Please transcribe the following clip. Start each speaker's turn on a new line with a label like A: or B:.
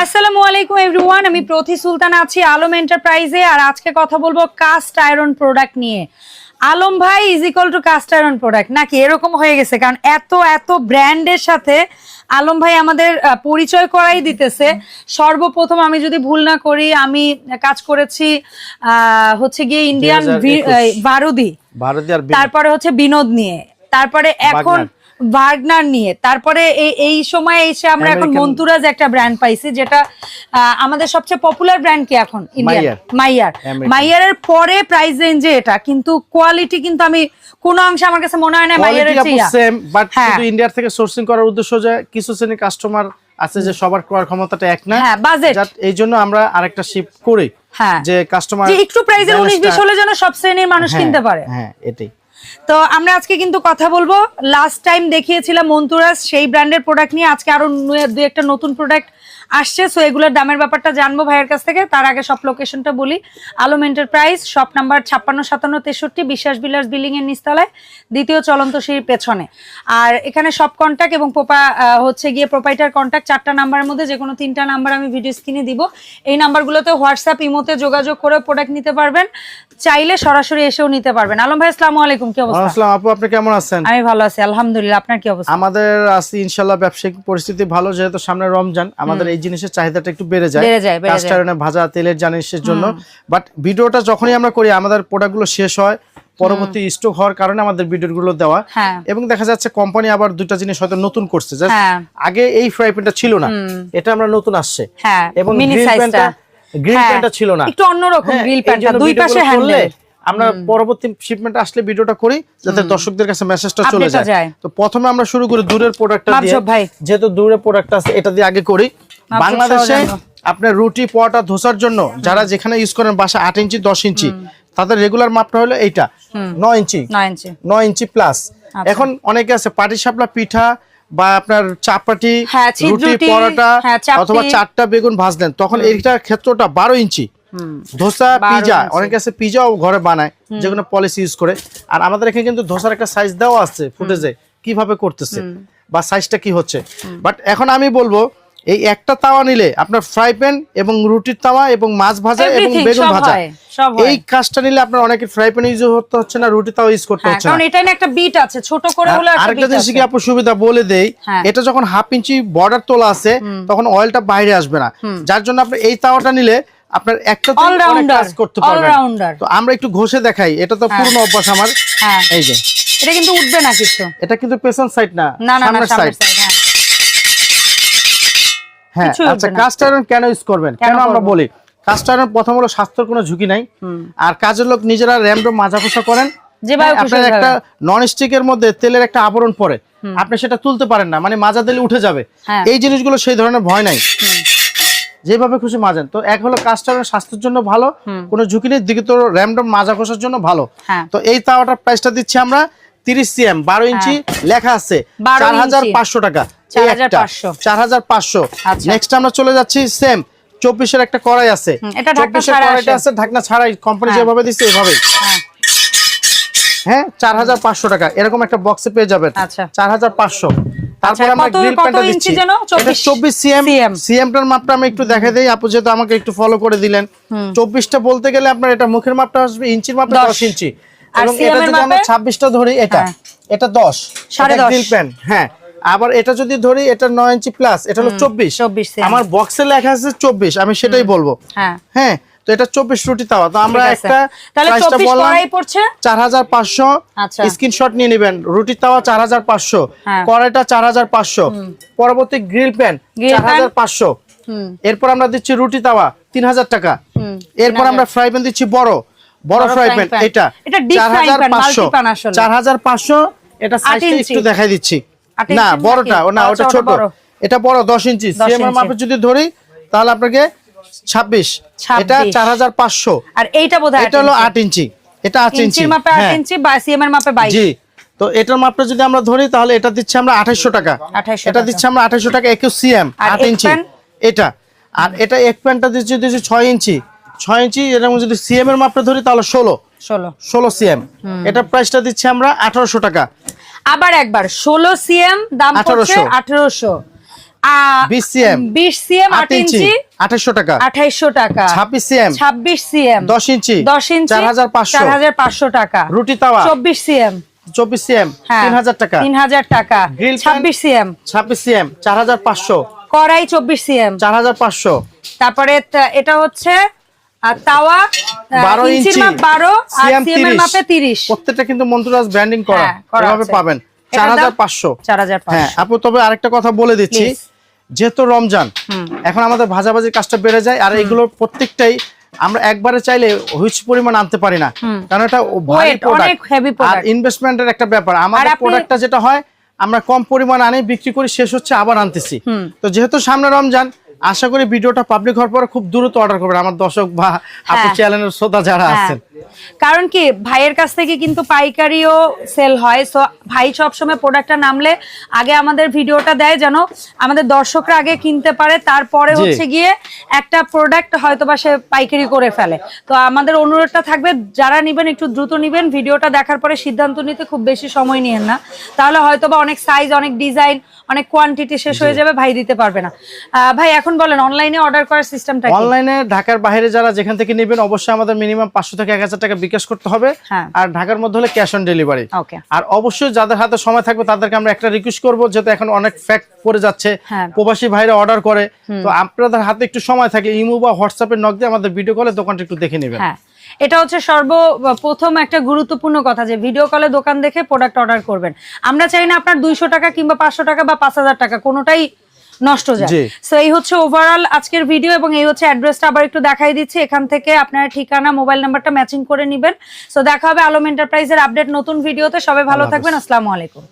A: আসসালামু আলাইকুম এভরিওয়ান আমি প্রতি সুলতান আছি আলম এন্টারপ্রাইজে আর আজকে কথা বলব কাস্ট আয়রন প্রোডাক্ট নিয়ে। আলম ভাই is equal to cast iron product নাকি এরকম হয়ে গেছে কারণ এত এত ব্র্যান্ডের সাথে আলম ভাই আমাদের পরিচয় করাই দিতেছে। সর্বপ্রথম আমি যদি ভুল না করি আমি কাজ করেছি আহ, হচ্ছে গিয়ে ইন্ডিয়ান
B: 2021
A: বারুদি। তারপরে হচ্ছে বিনোদ নিয়ে। তারপরে এখন
B: বাগনার।
A: ভাগনার নিয়ে তারপরে এই সময় এসে আমরা এখন মন্তুরাজ একটা ব্র্যান্ড পাইছি যেটা আমাদের সবচেয়ে পপুলার ব্র্যান্ড কি এখন ইন্ডিয়ান
B: মাইয়ার।
A: মাইয়ারের পরে প্রাইস রেঞ্জে এটা কিন্তু কোয়ালিটি কিন্তু আমি কোনো অংশে আমার কাছে মনে হয় না মাইয়ারের হ্যাঁ।
B: শুধু ইন্ডিয়ার থেকে সোর্সিং করার উদ্দেশ্য যে কিছু শ্রেণির কাস্টমার আছে যে সবার ক্রয় ক্ষমতাটা এক না
A: হ্যাঁ, budget।
B: এই জন্য আমরা আরেকটা শিফট করি
A: হ্যাঁ।
B: যে কাস্টমার
A: একটু প্রাইসের উনিশ বিশ হলে যেন সব শ্রেণির মানুষ কিনতে পারে
B: হ্যাঁ এটাই
A: তো আমরা আজকে কিন্তু কথা বলব। লাস্ট টাইম দেখিয়েছিলাম মন্তুরাজ সেই ব্র্যান্ডের প্রোডাক্ট নিয়ে। আজকে আরও দু একটা নতুন প্রোডাক্ট আসছে। সো এগুলোর দামের ব্যাপারটা জানব ভাইয়ের কাছ থেকে। তার আগে সব লোকেশনটা বলি। আলম এন্টারপ্রাইজ শপ নাম্বার ছাপ্পান্ন সাতান্ন তেষট্টি বিশ্বাস বিলাস বিল্ডিং এর নিচতলায়। দ্বিতীয় চলন্ত সিঁড়ির পেছনে। আর এখানে সব কন্ট্যাক্ট এবং পোপা হচ্ছে গিয়ে প্রোপাইটার কন্ট্যাক্ট চারটা নাম্বারের মধ্যে যে কোনো তিনটা নাম্বার আমি ভিডিও স্ক্রিনে দিব। এই নাম্বারগুলোতে হোয়াটসঅ্যাপ ইমোতে যোগাযোগ করে প্রোডাক্ট নিতে পারবেন। চাইলে সরাসরি এসেও নিতে পারবেন। আলম ভাই আসসালামু আলাইকুম। কি অবস্থা?
B: আসসালাম আপু আপনি কেমন আছেন?
A: আমি ভালো আছি। আলহামদুলিল্লাহ। আপনার কি অবস্থা?
B: আমাদের আছি ইনশাল্লাহ ব্যবসায়িক পরিস্থিতি ভালো যেহেতু সামনে রমজান। আমাদের এই জিনিসের চাহিদাটা একটু বেড়ে যায়। কাস্ট আয়রনে ভাজা তেলের জিনিসের জন্য। বাট ভিডিওটা যখনই আমরা করি আমাদের প্রোডাক্টগুলো শেষ হয় পরবর্তী স্টক হওয়ার কারণে আমাদের ভিডিওগুলো দেওয়া।
A: হ্যাঁ।
B: এবং দেখা যাচ্ছে কোম্পানি আবার দুটা জিনিস হয়তো নতুন করছে।
A: হ্যাঁ।
B: আগে এই ফ্রাই প্যানটা ছিল না। এটা আমরা নতুন আসছে।
A: হ্যাঁ,
B: এবং গ্রিল প্যানটা। গ্রিল ছিল না।
A: একটু অন্যরকম
B: এই
A: প্যানটা, দুই পাশে handle।
B: আমরা পরবর্তী শিপমেন্ট আসলে ভিডিওটা করি যাতে দর্শকদের কাছে মেসেজটা চলে যায়। তো প্রথমে আমরা শুরু করি দূরের প্রোডাক্টটা দিয়ে। যেহেতু দূরের প্রোডাক্ট আছে এটা দিয়ে আগে করি। বাংলাদেশে আপনার রুটি পরোটা ধোসার জন্য যারা যেখানে ইউজ করেন বাসা আট ইঞ্চি দশ ইঞ্চি তাদের রেগুলার মাপটা হলো এইটা নয় ইঞ্চি।
A: নয় ইঞ্চি।
B: প্লাস
A: আচ্ছা।
B: এখন অনেকে আছে পাটি সাপলা পিঠা বা আপনার চাপাটি
A: হ্যাঁ,
B: রুটি
A: রুটি,
B: পরোটা
A: হ্যাঁ,
B: অথবা চারটা বেগুন ভাজলেন তখন এইটার ক্ষেত্রটা বারো ইঞ্চি। ধোসা পিজা অনেকে আছে পিজাও ঘরে বানায় যেগুলো পলিসি ইউজ করে। আর আমাদের এখানে কিন্তু ধোসার একটা সাইজ দেওয়া আছে ফুটেজে কীভাবে করতেছে বা সাইজটা কি হচ্ছে। বাট এখন আমি বলব এই একটা তাওয়া নিলে আপনার ফ্রাই প্যান এবং রুটির তাওয়া এবং মাছ ভাজা এবং বেগুন ভাজা।
A: হয়, হয়।
B: এই কাজটা নিলে আপনার অনেকে ফ্রাই প্যান ইউজ করতে হচ্ছে না রুটি তাওয়া ইউজ করতে
A: হ্যাঁ
B: হচ্ছে
A: কারণ এটা একটা বিট আছে ছোট করে হলো একটা
B: আরেকটা জিনিস কি আপু সুবিধা বলে দেই
A: হ্যাঁ।
B: এটা যখন হাফ ইঞ্চি বর্ডার তোলা আছে তখন অয়েলটা বাইরে আসবে না। যার জন্য আপনি এই তাওয়াটা নিলে আপনার একটা কাজ করতে পারবেন। তো আমরা একটু ঘষে দেখাই এটা তো পুরনো অভ্যাস আমার।
A: হ্যাঁ।
B: এই যে।
A: এটা কিন্তু উঠবে না কিছু।
B: এটা কিন্তু পেছন সাইড না সামনের সাইড
A: হ্যাঁ
B: আচ্ছা কাস্ট আয়রন কেন ইউজ করবেন?
A: কেন
B: আমরা বলি কাস্ট আয়রন প্রথম হলো স্বাস্থ্যের কোনো ঝুঁকি নাই। আর কাজের লোক নিজেরা র্যামডম মাজা খোসা করেন। হ্যাঁ, আপনার একটা নন স্টিকের মধ্যে তেলের একটা আবরণ আপনি সেটা তুলতে পারেন না মানে মাজা দিলে উঠে যাবে।
A: হ্যাঁ।
B: এই জিনিসগুলো সেই ধরনের ভয় নাই। যেভাবে খুশি মাজেন। তো এক হলো কাস্টারের স্বাস্থ্যের জন্য ভালো কোনো ঝুঁকি নেই। দিকে তো র্যামডম মাজা খোসার জন্য ভালো।
A: হ্যাঁ।
B: তো এই তাওয়াটার প্রাইসটা দিচ্ছি আমরা তিরিশ সিএম বারো ইঞ্চি লেখা আছে চার হাজার পাঁচশো টাকা।
A: 4,500
B: চার হাজার পাঁচশো।
A: আচ্ছা।
B: নেক্সট আমরা চলে যাচ্ছি সেম চব্বিশের একটা কড়াই আছে।
A: এটা ঢাকনা
B: কড়াইটা আছে ঢাকনা ছাড়াই কোম্পানি
A: হ্যাঁ।
B: যেভাবে দিচ্ছে এভাবেই।
A: হ্যাঁ।
B: হ্যাঁ চার হাজার পাঁচশো টাকা। এরকম একটা বক্সে পেয়ে যাবেন।
A: আচ্ছা।
B: চার হাজার পাঁচশো। তারপর
A: আচ্ছা,
B: আমরা গ্রিল
A: কত
B: প্যানটা
A: ইঞ্চি
B: দিচ্ছি
A: 24
B: সিএম সিএমটার মাপটা আমি একটু দেখে দিই। আপু যেহেতু আমাকে একটু ফলো করে দিলেন। চব্বিশটা বলতে গেলে আপনার এটা মুখের মাপটা আসবে ইঞ্চির মাপটা ইঞ্চি। এবং এটা যদি আমরা ধরি এটা।
A: হ্যাঁ।
B: এটা দশ।
A: সাড়ে দশ।
B: গ্রিল প্যান হ্যাঁ। আবার এটা যদি ধরি এটা নয় ইঞ্চি প্লাস এটা হলো চব্বিশ।
A: 24
B: আমার বক্সে লেখা আছে চব্বিশ আমি সেটাই বলব।
A: হ্যাঁ।
B: হ্যাঁ তো এটা চব্বিশ রুটি তাওয়া। তো আমরা একটা
A: তাহলে
B: প্রাইসটা
A: 24
B: বললাম
A: কড়াই পড়ছে?
B: চার হাজার পাঁচশো।
A: আচ্ছা।
B: স্ক্রিনশট নিয়ে নেবেন। রুটি তাওয়া চার হাজার পাঁচশো।
A: হ্যাঁ।
B: কড়াইটা চার হাজার পাঁচশো। পরবর্তী গ্রিল প্যান চার হাজার পাঁচশো। এরপর আমরা দিচ্ছি রুটি তাওয়া তিন হাজার টাকা।
A: হুম,
B: এরপর আমরা ফ্রাই প্যান দিচ্ছি বড়। বড় ফ্রাই প্যান এটা। চার হাজার পাঁচশো। চার হাজার পাঁচশো। এটা সাইজটা একটু দেখাই দিচ্ছি। না বড়টা না ওটা ছোট। এটা বড় দশ ইঞ্চি।
A: 10
B: সিএম এর মাপে যদি ধরি তাহলে আপনাকে ছাব্বিশ।
A: 26
B: এটা চার হাজার পাঁচশো।
A: আর এইটা বোধহয়
B: এটা হলো আট ইঞ্চি। এটা আট ইঞ্চি।
A: মাপে আট
B: হ্যাঁ।
A: ইঞ্চি বা সিএম এর মাপে বাইশ।
B: জি। তো এটার মাপটা যদি আমরা ধরি তাহলে এটা দিচ্ছি আমরা আঠাইশো টাকা।
A: 2800
B: এটা। দিচ্ছি আমরা আঠাইশো টাকা একুশ সিএম আট ইঞ্চি। এটা। আর এটা এক প্যান্টটা দিচ্ছি দিচ্ছি ছয় ইঞ্চি। ছয় ইঞ্চি এরকম যদি সিএম এর মাপটা ধরি তাহলে ষোলো।
A: ষোলো।
B: ষোলো সিএম এটা প্রাইসটা দিচ্ছি আমরা আঠারোশো টাকা।
A: আবার একবার ষোলো সিএম দাম পড়ছে আঠারোশো।
B: সিএম।
A: CM
B: inch. টাকা।
A: টাকা।
B: সিএম।
A: সিএম।
B: ইঞ্চি।
A: টাকা।
B: রুটি তাওয়া।
A: চব্বিশ সিএম।
B: চব্বিশ সিএম।
A: হ্যাঁ।
B: টাকা।
A: তিন হাজার টাকা। সিএম।
B: সিএম।
A: কড়াই সিএম। তারপরে এটা হচ্ছে আহ, তাওয়া আহ,
B: বারো
A: ইঞ্চির
B: ইঞ্চি
A: মাপ বারো আর
B: সিএম
A: মাপে তিরিশ।
B: প্রত্যেকটা কিন্তু ব্র্যান্ডিং করা।
A: হ্যাঁ,
B: এভাবে পাবেন।
A: এটার
B: চার হাজার
A: দাম?
B: পাঁচশো।
A: চার হাজার
B: হ্যাঁ আপু তবে আরেকটা কথা বলে দিচ্ছি। যেহেতু রমজান এখন আমাদের ভাজাভাজি কাজটা বেড়ে যায় আর এগুলো প্রত্যেকটাই আমরা একবারে চাইলে হুইচ পরিমাণ আনতে পারি না। কারণ এটা ভারী
A: heavy
B: আর ইনভেস্টমেন্টের একটা ব্যাপার। আমাদের প্রোডাক্টটা যেটা হয় আমরা কম পরিমাণ আনি বিক্রি করি শেষ হচ্ছে আবার আনতেছি। তো যেহেতু সামনে রমজান আশা করি ভিডিওটা পাবলিক হওয়ার পর খুব দ্রুত অর্ডার করবেন আমার দর্শক বা আপনার
A: হ্যাঁ।
B: চ্যানেলের শ্রোতা যারা
A: হ্যাঁ।
B: আছেন
A: কারণ কি ভাইয়ের কাছ থেকে কিন্তু পাইকারিও সেল হয় সো ভাই সবসময় প্রোডাক্টটা নামলে আগে আমাদের ভিডিওটা দেয় যেন আমাদের দর্শকরা আগে কিনতে পারে তারপরে হচ্ছে গিয়ে একটা প্রোডাক্ট হয়তো বা সে পাইকারি করে ফেলে। তো আমাদের অনুরোধটা থাকবে যারা নিবেন একটু দ্রুত নিবেন ভিডিওটা দেখার পরে সিদ্ধান্ত নিতে খুব বেশি সময় নিয়েন না। তাহলে হয়তো বা অনেক সাইজ অনেক ডিজাইন অনেক কোয়ান্টিটি শেষ হয়ে যাবে ভাই দিতে পারবে না। আহ, ভাই এখন বলেন অনলাইনে অর্ডার করার সিস্টেমটা
B: অনলাইনে ঢাকার বাইরে যারা যেখান থেকে নেবেন অবশ্যই আমাদের মিনিমাম পাঁচশো থেকে এক হাজার টাকা বিকাশ করতে হবে
A: হ্যাঁ।
B: আর ঢাকার মধ্যে হলে ক্যাশ অন ডেলিভারি আর অবশ্যই যাদের হাতে সময় থাকবে তাদেরকে আমরা একটা রিকোয়েস্ট করব যেহেতু এখন অনেক ফ্যাক্ট পড়ে যাচ্ছে
A: হ্যাঁ।
B: প্রবাসী ভাইরা অর্ডার করে। তো আপনাদের হাতে একটু সময় থাকলে ইমো বা হোয়াটসঅ্যাপে নক দিয়ে আমাদের ভিডিও কলে দোকানটা একটু দেখে নেবেন।
A: হ্যাঁ। এটা হচ্ছে সর্ব প্রথম একটা গুরুত্বপূর্ণ কথা যে ভিডিও কলে দোকান দেখে প্রোডাক্ট অর্ডার করবেন। আমরা চাই না আপনার দুইশো টাকা কিংবা পাঁচশো টাকা বা পাঁচ হাজার টাকা কোনোটাই নষ্ট যায়। সো এই হচ্ছে ওভারঅল আজকের ভিডিও এবং এই হচ্ছে অ্যাড্রেসটা আবার একটু দেখাই দিচ্ছি। এখান থেকে আপনারা ঠিকানা মোবাইল নাম্বারটা ম্যাচিং করে নেবেন। সো দেখা হবে আলম এন্টারপ্রাইজের আপডেট নতুন ভিডিওতে সবাই ভালো থাকবেন। আসসালামু আলাইকুম।